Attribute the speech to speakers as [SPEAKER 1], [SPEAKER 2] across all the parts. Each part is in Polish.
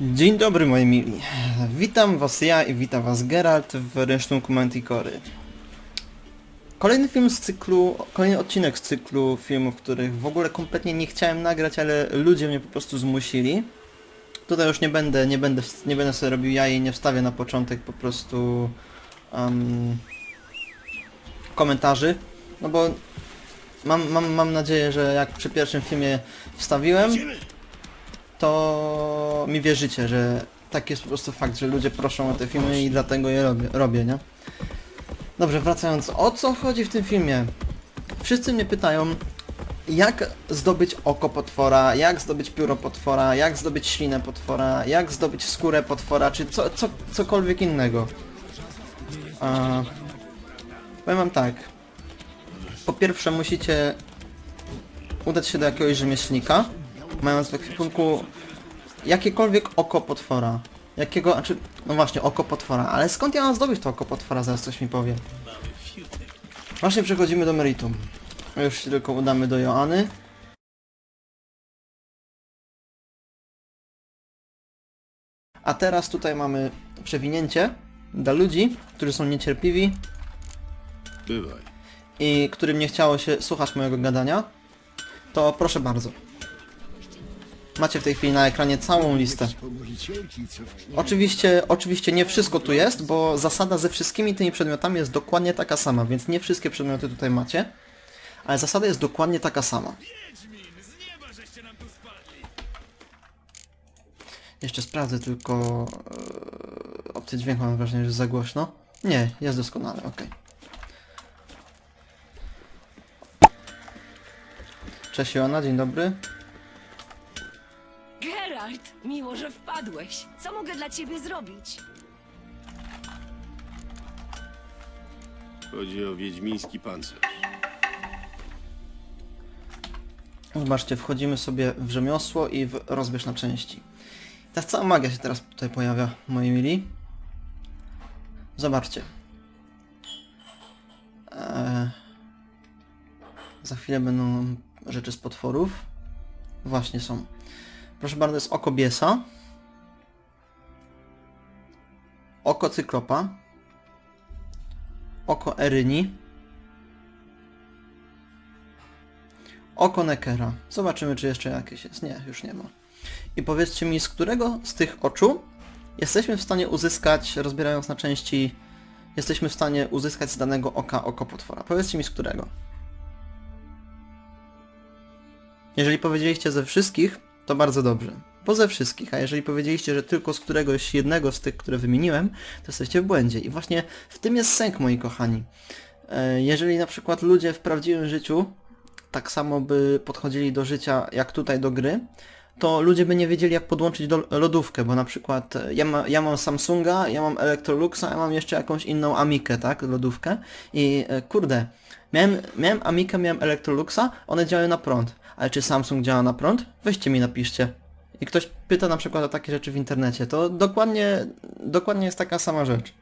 [SPEAKER 1] Dzień dobry moi mili. Witam was ja i witam was Geralt w rynsztunku Manticory. Kolejny film z cyklu, kolejny odcinek z cyklu filmów, których w ogóle kompletnie nie chciałem nagrać, ale ludzie mnie po prostu zmusili. Tutaj już nie będę, nie będę, nie będę sobie robił ja i nie wstawię na początek po prostu um, komentarzy, no bo mam, mam, mam nadzieję, że jak przy pierwszym filmie wstawiłem, to mi wierzycie, że tak jest po prostu fakt, że ludzie proszą o te filmy i dlatego je robię, robię nie? Dobrze, wracając, o co chodzi w tym filmie? Wszyscy mnie pytają, jak zdobyć oko potwora, jak zdobyć pióro potwora, jak zdobyć ślinę potwora, jak zdobyć skórę potwora, czy co, co, cokolwiek innego. A, powiem wam tak. Po pierwsze musicie udać się do jakiegoś rzemieślnika, mając w ekwipunku jakiekolwiek oko potwora. Jakiego, znaczy, no właśnie, oko potwora. Ale skąd ja mam zdobyć to oko potwora? Zaraz coś mi powie. Właśnie przechodzimy do meritum. Już się tylko udamy do Joanny. A teraz tutaj mamy przewinięcie dla ludzi, którzy są niecierpliwi
[SPEAKER 2] Bywaj.
[SPEAKER 1] i którym nie chciało się słuchać mojego gadania, to proszę bardzo. Macie w tej chwili na ekranie całą listę. Oczywiście, oczywiście nie wszystko tu jest, bo zasada ze wszystkimi tymi przedmiotami jest dokładnie taka sama, więc nie wszystkie przedmioty tutaj macie, ale zasada jest dokładnie taka sama. Jeszcze sprawdzę tylko e, opcję dźwięku, mam wrażenie, że jest za głośno. Nie, jest doskonale, ok. Cześć Joanna, dzień dobry.
[SPEAKER 3] Miło, że wpadłeś. Co mogę dla ciebie zrobić?
[SPEAKER 2] Chodzi o wiedźmiński pancerz.
[SPEAKER 1] Zobaczcie, wchodzimy sobie w rzemiosło i w rozbierz na części. Ta cała magia się teraz tutaj pojawia, moi mili. Zobaczcie. Eee, za chwilę będą rzeczy z potworów. Właśnie są. Proszę bardzo, jest oko biesa. Oko cyklopa. Oko eryni. Oko Neckera. Zobaczymy, czy jeszcze jakieś jest. Nie, już nie ma. I powiedzcie mi, z którego z tych oczu jesteśmy w stanie uzyskać, rozbierając na części, jesteśmy w stanie uzyskać z danego oka oko potwora. Powiedzcie mi, z którego. Jeżeli powiedzieliście ze wszystkich, to bardzo dobrze. Bo ze wszystkich, a jeżeli powiedzieliście, że tylko z któregoś jednego z tych, które wymieniłem, to jesteście w błędzie. I właśnie w tym jest sęk, moi kochani. E, Jeżeli na przykład ludzie w prawdziwym życiu tak samo by podchodzili do życia jak tutaj do gry, to ludzie by nie wiedzieli jak podłączyć do lodówkę, bo na przykład e, ja, ma, ja mam Samsunga, ja mam Electroluxa, ja mam jeszcze jakąś inną Amikę, tak, lodówkę i e, kurde, miałem, miałem Amikę, miałem Electroluxa, one działają na prąd, ale czy Samsung działa na prąd? Weźcie mi napiszcie. I ktoś pyta na przykład o takie rzeczy w internecie, to dokładnie, dokładnie jest taka sama rzecz.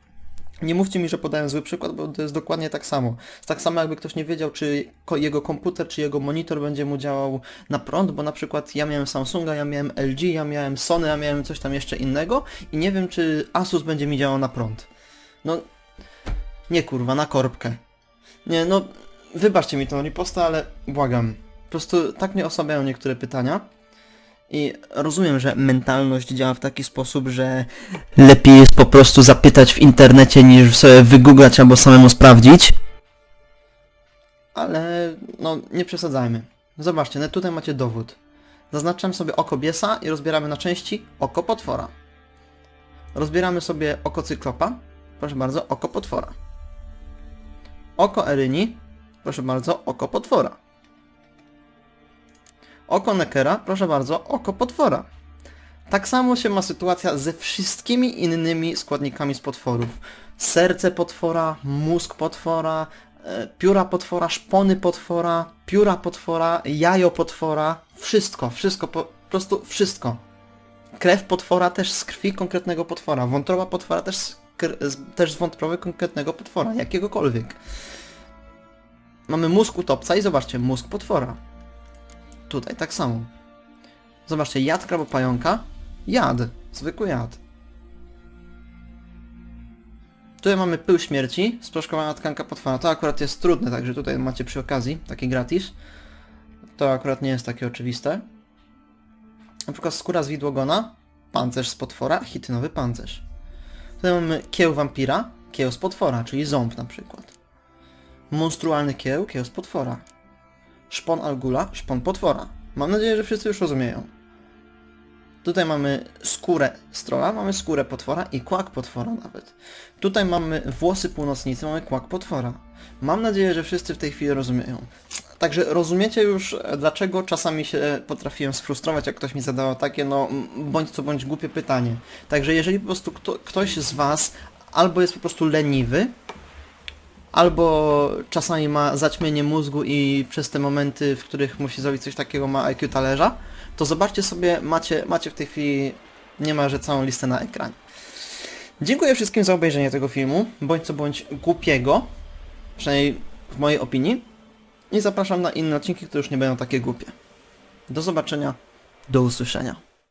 [SPEAKER 1] Nie mówcie mi, że podaję zły przykład, bo to jest dokładnie tak samo. Tak samo jakby ktoś nie wiedział, czy jego komputer, czy jego monitor będzie mu działał na prąd, bo na przykład ja miałem Samsunga, ja miałem LG, ja miałem Sony, ja miałem coś tam jeszcze innego i nie wiem, czy Asus będzie mi działał na prąd. No, nie kurwa, na korbkę. Nie, no, wybaczcie mi tą ripostę, ale błagam. Prostu tak mnie osłabiają niektóre pytania. I rozumiem, że mentalność działa w taki sposób, że lepiej jest po prostu zapytać w internecie niż sobie wygooglać albo samemu sprawdzić. Ale no nie przesadzajmy. Zobaczcie, no tutaj macie dowód. Zaznaczam sobie oko biesa i rozbieramy na części oko potwora. Rozbieramy sobie oko cyklopa. Proszę bardzo, oko potwora. Oko eryni. Proszę bardzo, oko potwora. Oko Neckera, proszę bardzo, oko potwora. Tak samo się ma sytuacja ze wszystkimi innymi składnikami z potworów. Serce potwora, mózg potwora, e, pióra potwora, szpony potwora, pióra potwora, jajo potwora, wszystko, wszystko, po, prostu wszystko. Krew potwora też z krwi konkretnego potwora, wątroba potwora też z, też z wątroby konkretnego potwora, jakiegokolwiek. Mamy mózg utopca i zobaczcie, mózg potwora. Tutaj tak samo. Zobaczcie, jadka albo pająka Jad. Zwykły jad. Tutaj mamy pył śmierci, sproszkowana tkanka potwora. To akurat jest trudne, także tutaj macie przy okazji taki gratis. To akurat nie jest takie oczywiste. Na przykład skóra z widłogona, pancerz z potwora, hitynowy pancerz. Tutaj mamy kieł wampira, kieł z potwora, czyli ząb na przykład. Monstrualny kieł, kieł z potwora. Szpon Algula, szpon potwora. Mam nadzieję, że wszyscy już rozumieją. Tutaj mamy skórę strola, mamy skórę potwora i kłak potwora nawet. Tutaj mamy włosy północnicy, mamy kłak potwora. Mam nadzieję, że wszyscy w tej chwili rozumieją. Także rozumiecie już, e, dlaczego czasami się potrafiłem sfrustrować, jak ktoś mi zadawał takie, no, bądź co bądź głupie pytanie. Także jeżeli po prostu kto, ktoś z Was albo jest po prostu leniwy, albo czasami ma zaćmienie mózgu i przez te momenty, w których musi zrobić coś takiego, ma IQ talerza, to zobaczcie sobie, macie, macie w tej chwili niemalże całą listę na ekranie. Dziękuję wszystkim za obejrzenie tego filmu, bądź co bądź głupiego, przynajmniej w mojej opinii, i zapraszam na inne odcinki, które już nie będą takie głupie. Do zobaczenia, do usłyszenia.